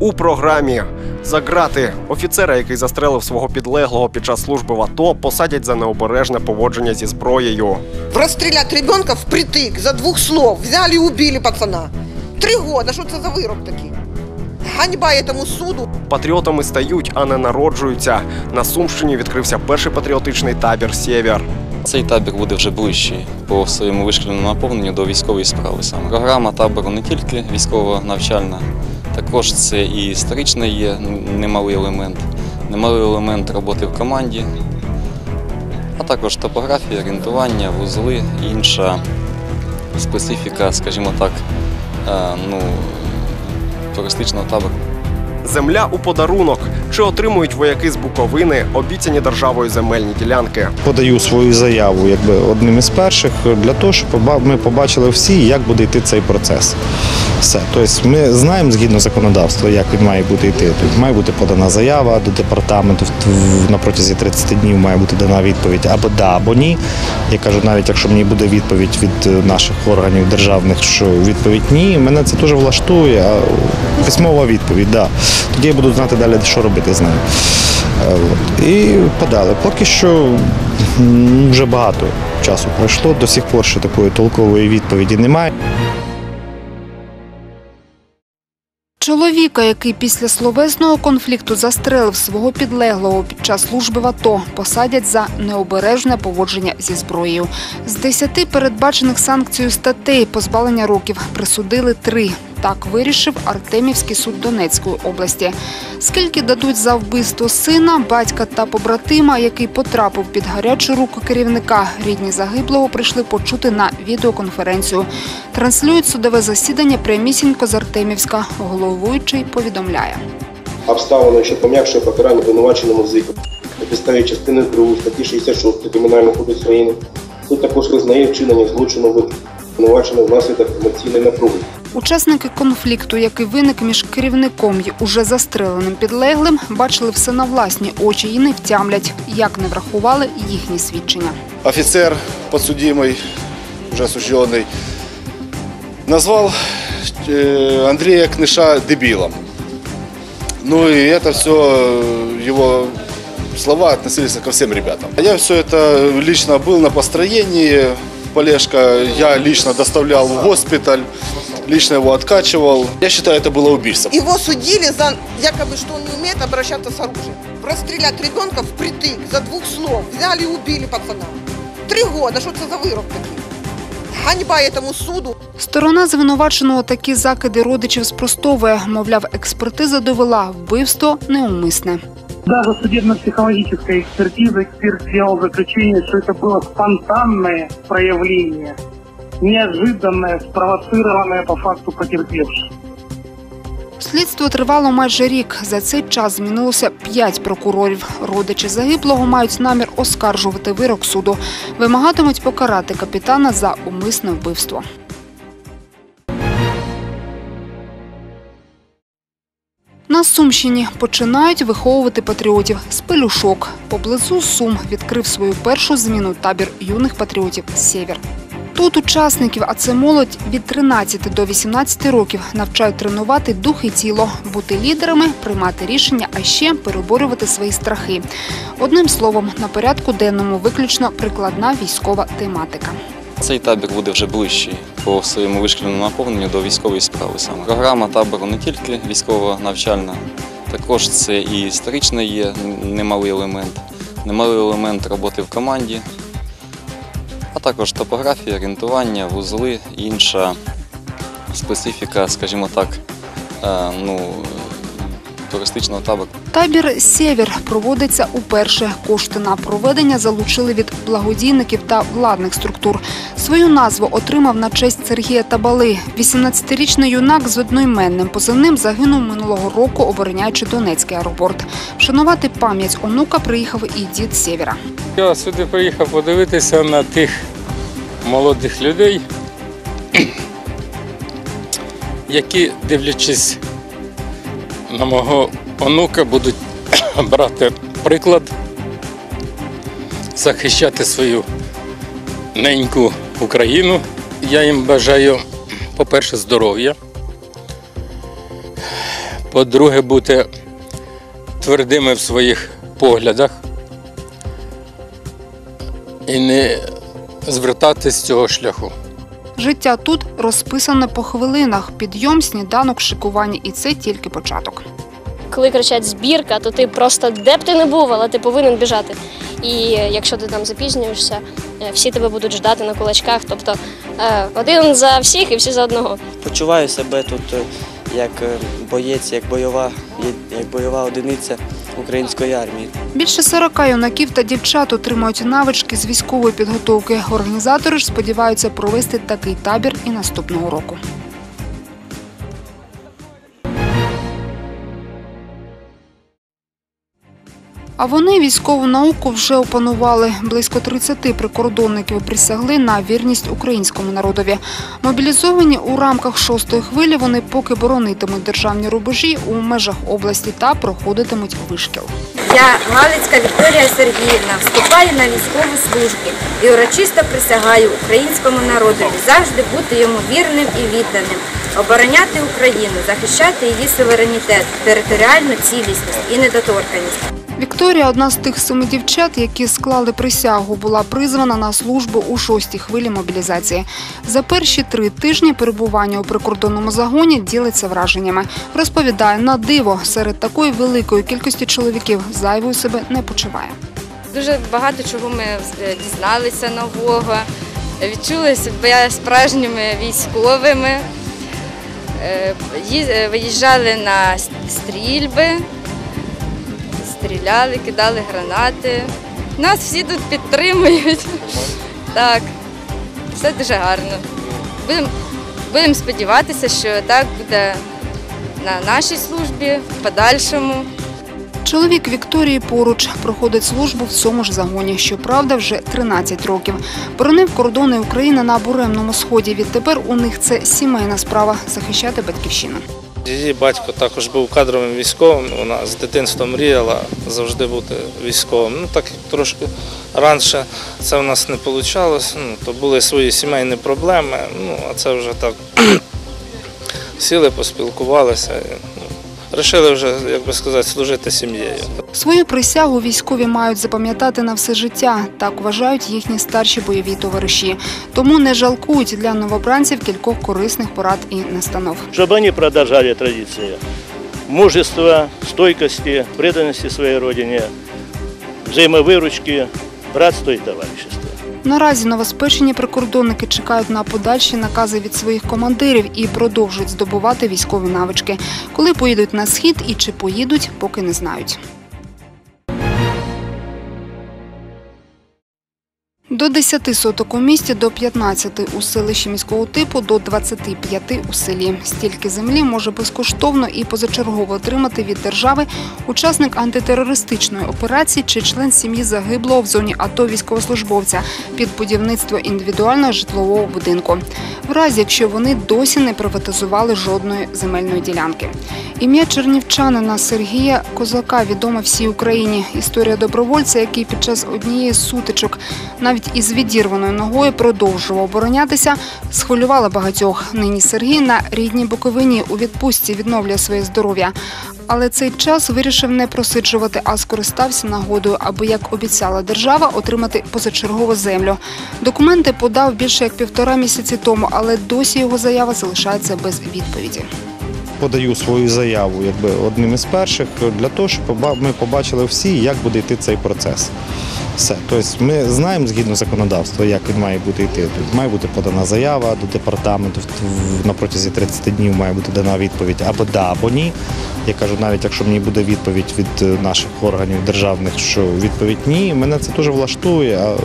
У програмі за грати офіцера, який застрелив свого підлеглого під час служби в АТО, посадять за необережне поводження зі зброєю. Расстрелять ребенка впритык за двух слов. Взяли и убили пацана. Три года, що це за вирок такий? Ганьба этому суду. Патріотами стають, а не народжуються. На Сумщині відкрився перший патріотичний табір Сєвєр. Цей табір буде вже ближчий по своєму вишкільному наповненню до військової справи саме. Програма табору не тільки військово-навчальна, також це і історичний є немалий елемент, немалий елемент роботи в команді, а також топографія, орієнтування, вузли, інша специфіка, скажімо так, е, ну, туристичного табору. Земля у подарунок. Чи отримують вояки з Буковини обіцяні державою земельні ділянки? подаю свою заяву якби одним із перших для того, щоб ми побачили всі, як буде йти цей процес. Все. Тобто ми знаємо згідно законодавства, як він має бути йти. Тобто має бути подана заява до департаменту на протязі 30 днів має бути дана відповідь або да, або ні. Я кажу, навіть якщо мені буде відповідь від е, наших органів державних, що відповідь ні, мене це дуже влаштує. Письмова відповідь, да. Тоді я буду знати далі, що робити з от. І подали. Поки що вже багато часу пройшло, до сих пор ще такої толкової відповіді немає. Чоловіка, який після словесного конфлікту застрелив свого підлеглого під час служби в АТО, посадять за необережне поводження зі зброєю. З десяти передбачених санкцією статей позбавлення років присудили три. Так вирішив Артемівський суд Донецької області. Скільки дадуть за вбивство сина, батька та побратима, який потрапив під гарячу руку керівника, рідні загиблого прийшли почути на відеоконференцію. Транслюють судове засідання прямісінько з Артемівська. Головуючий повідомляє. обставиною, що пом'якшує покарання обвинуваченому зику на підставі частини 2 статті 66 Кримінального кодексу України. Суд також визнає вчинення злочину обвинуваченого внаслідок емоційної напруги. Учасники конфлікту, який виник між керівником і уже застреленим підлеглим, бачили все на власні очі і не втямлять, як не врахували їхні свідчення. офицер подсудимый, уже осужденный, назвал э, Андрея Кныша дебилом. Ну и это все, его слова относились ко всем ребятам. Я все это лично был на построении Полешка, я лично доставлял в госпиталь, лично его откачивал. Я считаю, это было убийство. Его судили за якобы, что он не умеет обращаться с оружием. Расстрелять ребенка впритык за двух слов. Взяли и убили пацана. Три года, що це за вирок такий? Ганьба этому суду. Сторона звинуваченого такі закиди родичів спростовує. Мовляв, експертиза довела вбивство неумисне. Даже судебно-психологическая экспертиза, эксперт сделал заключение, что это было спонтанное проявление, неожиданное, спровоцированное по факту потерпевшим. Слідство тривало майже рік. За цей час змінилося п'ять прокурорів. Родичі загиблого мають намір оскаржувати вирок суду. Вимагатимуть покарати капітана за умисне вбивство. На Сумщині починають виховувати патріотів з пелюшок. Поблизу Сум відкрив свою першу зміну табір юних патріотів Сєвєр. Тут учасників, а це молодь від 13 до 18 років, навчають тренувати дух і тіло, бути лідерами, приймати рішення, а ще переборювати свої страхи. Одним словом, на порядку денному виключно прикладна військова тематика. Цей табір буде вже ближчий по своєму вишкільному наповненню до військової справи саме. Програма табору не тільки військово-навчальна, також це і історичний є немалий елемент, немалий елемент роботи в команді, а також топографія, орієнтування, вузли, інша специфіка, скажімо так, е, ну, туристичного табору. Табір Сєвєр проводиться уперше. Кошти на проведення залучили від благодійників та владних структур. Свою назву отримав на честь Сергія Табали. 18-річний юнак з одноіменним позивним загинув минулого року, обороняючи Донецький аеропорт. Вшанувати пам'ять онука приїхав і дід Сєвєра. Я сюди приїхав подивитися на тих молодих людей, які, дивлячись на мого онука, будуть брати приклад, захищати свою неньку Україну. Я їм бажаю, по-перше, здоров'я. По-друге, бути твердими в своїх поглядах і не звертатись з цього шляху. Життя тут розписане по хвилинах. Підйом, сніданок, шикування, і це тільки початок. коли кричать збірка, то ти просто де б ти не був, але ти повинен біжати. І якщо ти там запізнюєшся, е, всі тебе будуть ждати на кулачках. Тобто е, один за всіх і всі за одного. Почуваю себе тут е, як е, боєць, як бойова, як бойова одиниця української армії. Більше 40 юнаків та дівчат отримують навички з військової підготовки. Організатори ж сподіваються провести такий табір і наступного року. А вони військову науку вже опанували. Близько 30 прикордонників присягли на вірність українському народові. Мобілізовані у рамках шостої хвилі вони поки боронитимуть державні рубежі у межах області та проходитимуть вишкіл. Я, Галицька Вікторія Сергіївна, вступаю на військову службу і урочисто присягаю українському народові завжди бути йому вірним і відданим, обороняти Україну, захищати її суверенітет, територіальну цілісність і недоторканність. Вікторія, одна з тих семи дівчат, які склали присягу, була призвана на службу у шостій хвилі мобілізації. За перші три тижні перебування у прикордонному загоні ділиться враженнями. Розповідає на диво серед такої великої кількості чоловіків зайвою себе не почуває. Дуже багато чого ми е, дізналися нового, відчули себе справжніми військовими, Е, е, виїжджали на стрільби, стріляли, кидали гранати. Нас всі тут підтримують. Так, все дуже гарно. Будемо будем сподіватися, що так буде на нашій службі, в подальшому. Чоловік Вікторії поруч проходить службу в цьому ж загоні. Щоправда, вже 13 років. Боронив кордони України на буремному сході. Відтепер у них це сімейна справа захищати батьківщину. Її батько також був кадровим військовим. Вона з дитинства мріяла завжди бути військовим. Ну так як трошки раніше це в нас не вийшло. Ну, то були свої сімейні проблеми. Ну а це вже так сіли, поспілкувалися. І, Рішили вже, як би сказати, служити сім'єю. Свою присягу військові мають запам'ятати на все життя. Так вважають їхні старші бойові товариші. Тому не жалкують для новобранців кількох корисних порад і настанов. чтобы они продолжали традиции мужества, стойкости, преданности своей родине, взаимовыручки, братства и товарищества. Наразі новоспечені прикордонники чекають на подальші накази від своїх командирів і продовжують здобувати військові навички. Коли поїдуть на схід і чи поїдуть, поки не знають. До 10 соток у місті, до 15 у селищі міського типу, до 25 у селі. Стільки землі може безкоштовно і позачергово отримати від держави учасник антитерористичної операції чи член сім'ї загиблого в зоні АТО військовослужбовця під будівництво індивідуального житлового будинку. В разі, якщо вони досі не приватизували жодної земельної ділянки. Ім'я чернівчанина Сергія Козака відоме всій Україні. Історія добровольця, який під час однієї сутичок навіть із відірваною ногою продовжував оборонятися, схвилювала багатьох. Нині Сергій на рідній Буковині у відпустці відновлює своє здоров'я. Але цей час вирішив не просиджувати, а скористався нагодою, аби, як обіцяла держава, отримати позачергову землю. Документи подав більше як півтора місяці тому, але досі його заява залишається без відповіді. Подаю свою заяву якби одним із перших для того, щоб ми побачили всі, як буде йти цей процес. Все. Тобто ми знаємо згідно законодавства, як він має бути йти. Тобто має бути подана заява до департаменту на протязі 30 днів має бути дана відповідь або да, або ні. Я кажу, навіть якщо мені буде відповідь від е, наших органів державних, що відповідь ні, мене це дуже влаштує. А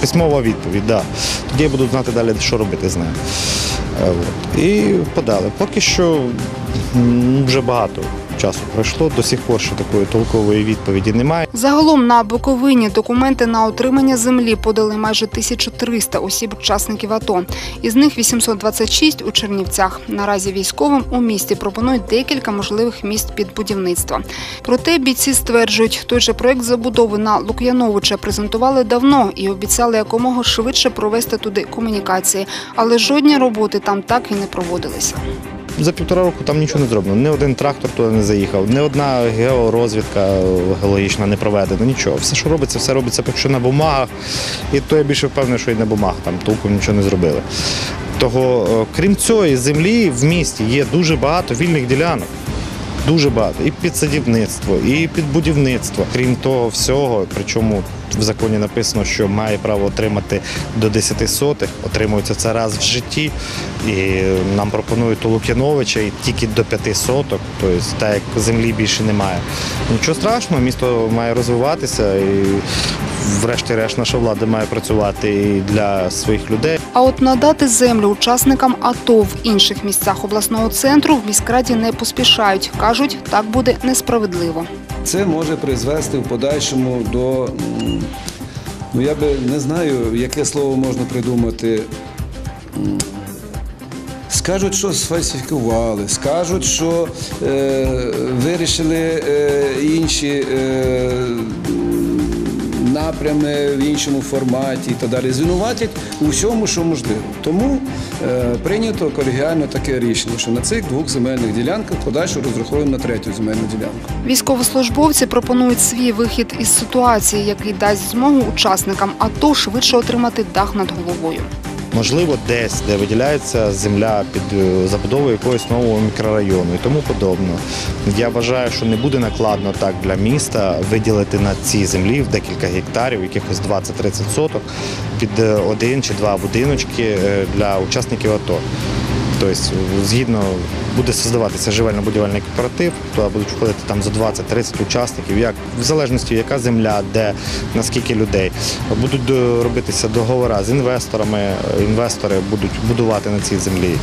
письмова відповідь, да. Тоді я буду знати далі, що робити з нею. І подали. Поки що вже багато часу пройшло, до сих пор ще такої толкової відповіді немає. Загалом на Буковині документи на отримання землі подали майже 1300 осіб-учасників АТО. Із них 826 у Чернівцях. Наразі військовим у місті пропонують декілька можливих місць під будівництво. Проте бійці стверджують, той же проект забудови на Лук'яновича презентували давно і обіцяли якомога швидше провести туди комунікації, але жодні роботи там так і не проводилися. За півтора року там нічого не зроблено. Ні один трактор туди не заїхав, ні одна георозвідка геологічна не проведена, нічого. Все, що робиться, все робиться поки що на бумагах. І то я більше впевнений, що і на бумагах там толком нічого не зробили. Того, е, крім цієї землі, в місті є дуже багато вільних ділянок. Дуже багато. І під садівництво, і під будівництво. Крім того всього, причому в законі написано, що має право отримати до 10 сотих, отримується це раз в житті. І нам пропонують у Лук'яновича і тільки до 5 соток, тобто так як землі більше немає. Нічого страшного, місто має розвиватися і врешті-решт наша влада має працювати і для своїх людей. А от надати землю учасникам АТО в інших місцях обласного центру в міськраді не поспішають. кажуть, так буде несправедливо. Це може призвести в подальшому до, ну я би не знаю, яке слово можна придумати. Скажуть, що сфальсифікували, скажуть, що е, вирішили е, інші е, напрями в іншому форматі і так далі. Звинуватять у всьому, що можливо. Тому е, прийнято колегіально таке рішення, що на цих двох земельних ділянках подальше розраховуємо на третю земельну ділянку. Військовослужбовці пропонують свій вихід із ситуації, який дасть змогу учасникам АТО швидше отримати дах над головою. Можливо, десь, де виділяється земля під е, забудову якогось нового мікрорайону і тому подобно. Я вважаю, що не буде накладно так для міста виділити на цій землі в декілька гектарів, якихось 20-30 соток, під е, один чи два будиночки е, для учасників АТО. Тобто, згідно буде создаватися живельно-будівельний кооператив, туди будуть входити там за 20-30 учасників, як в залежності, яка земля, де наскільки людей. Будуть е, робитися договори з інвесторами. Інвестори будуть будувати на цій землі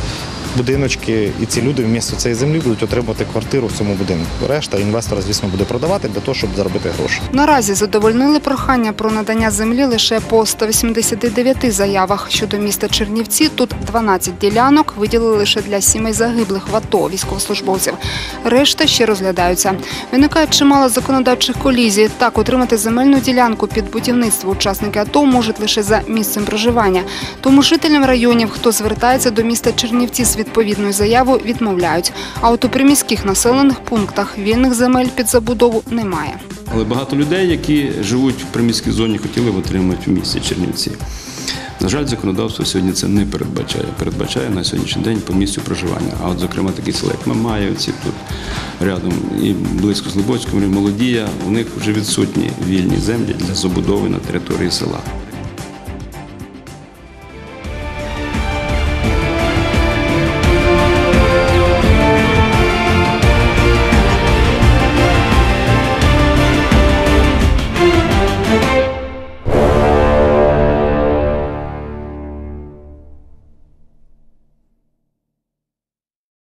будиночки, і ці люди вмісто цієї землі будуть отримувати квартиру в цьому будинку. Решта інвестор, звісно, буде продавати для того, щоб заробити гроші. Наразі задовольнили прохання про надання землі лише по 189 заявах. Щодо міста Чернівці, тут 12 ділянок виділили лише для сімей загиблих в АТО військовослужбовців. Решта ще розглядаються. Виникає чимало законодавчих колізій. Так, отримати земельну ділянку під будівництво учасники АТО можуть лише за місцем проживання. Тому жителям районів, хто звертається до міста Чернівці з відповідною заявою, відмовляють. А от у приміських населених пунктах вільних земель під забудову немає. Але багато людей, які живуть в приміській зоні, хотіли б отримати в місті Чернівці. На жаль, законодавство сьогодні це не передбачає. Передбачає на сьогоднішній день по місцю проживання. А от, зокрема, такі села, як Мамаївці, тут рядом і близько з і Молодія, у них вже відсутні вільні землі для забудови на території села.